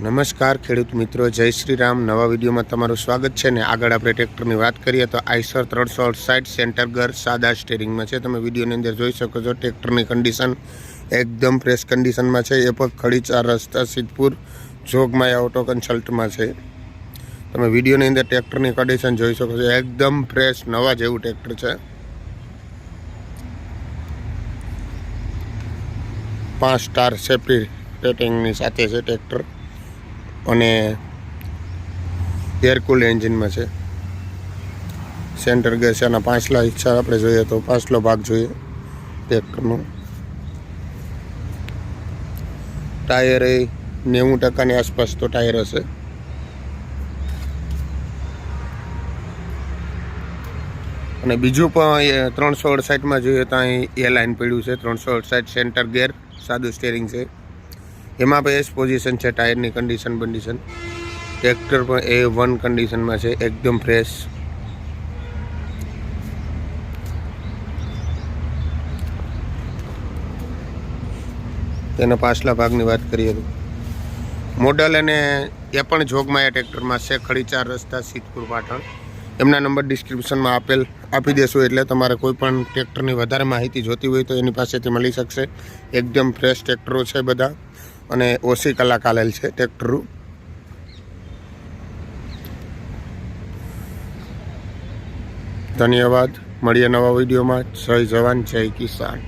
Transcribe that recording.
નમસ્કાર, ખેડૂત મિત્રો. જય શ્રી રામ નવા વિડીયોમાં તમારું સ્વાગત છે ને આગળ આપણે ટ્રેક્ટરની વાત કરીએ તો આઈસર ત્રણસો અડસાઠ સેન્ટર ઘર સાદા સ્ટેરિંગમાં છે. તમે વિડીયોની અંદર જોઈ શકો છો ટ્રેક્ટરની કન્ડિશન એકદમ ફ્રેશ કન્ડિશનમાં છે. એ પણ ખડી ચાર રસ્તા સિદ્ધપુર જોગમાયા ઓટો કન્સલ્ટમાં છે. તમે વિડીયોની અંદર ટ્રેક્ટરની કન્ડિશન જોઈ શકો છો. એકદમ ફ્રેશ નવા જેવું ટ્રેક્ટર છે. પાંચ સ્ટાર સેફ્ટી રેટિંગની સાથે છે ટ્રેક્ટર. અને એરકુલ એન્જિનમાં છે. સેન્ટર ગેસ એના પાછલા ઈચ્છા આપણે જોઈએ તો પાછલો ભાગ જોઈએ. ટ્રેક્ટરનો ટાયર એ નેવું ટકાની આસપાસ તો ટાયર હશે. અને બીજું પણ ત્રણસો અડસાઠમાં જોઈએ તો અહીં એ લાઇન પડ્યું છે. ત્રણસો અડસાઠ સેન્ટર ગેર સાદું સ્ટેરિંગ છે. એમાં પણ એસ પોઝિશન છે ટાયરની કન્ડિશન બન્ડિશન ટ્રેક્ટર પણ એ વન કન્ડિશનમાં છે, એકદમ ફ્રેશ તેના પાછલા ભાગની વાત કરીએ તો. મોડલ અને એ પણ જોગમાયા ટ્રેક્ટરમાં છે ખડી ચાર રસ્તા, સિદ્ધપુર, પાટણ. એમના નંબર ડિસ્ક્રિપ્શનમાં આપેલ, આપી દેશું એટલે તમારે કોઈ પણ ટ્રેક્ટરની વધારે માહિતી જોતી હોય તો એની પાસેથી મળી શકશે. એકદમ ફ્રેશ ટ્રેક્ટરો છે બધા. અને ઓછી કલાક આલેલ છે ટ્રેક્ટરું ધન્યવાદ. મળીએ નવા વિડીયોમાં. જય જવાન જય કિસાન.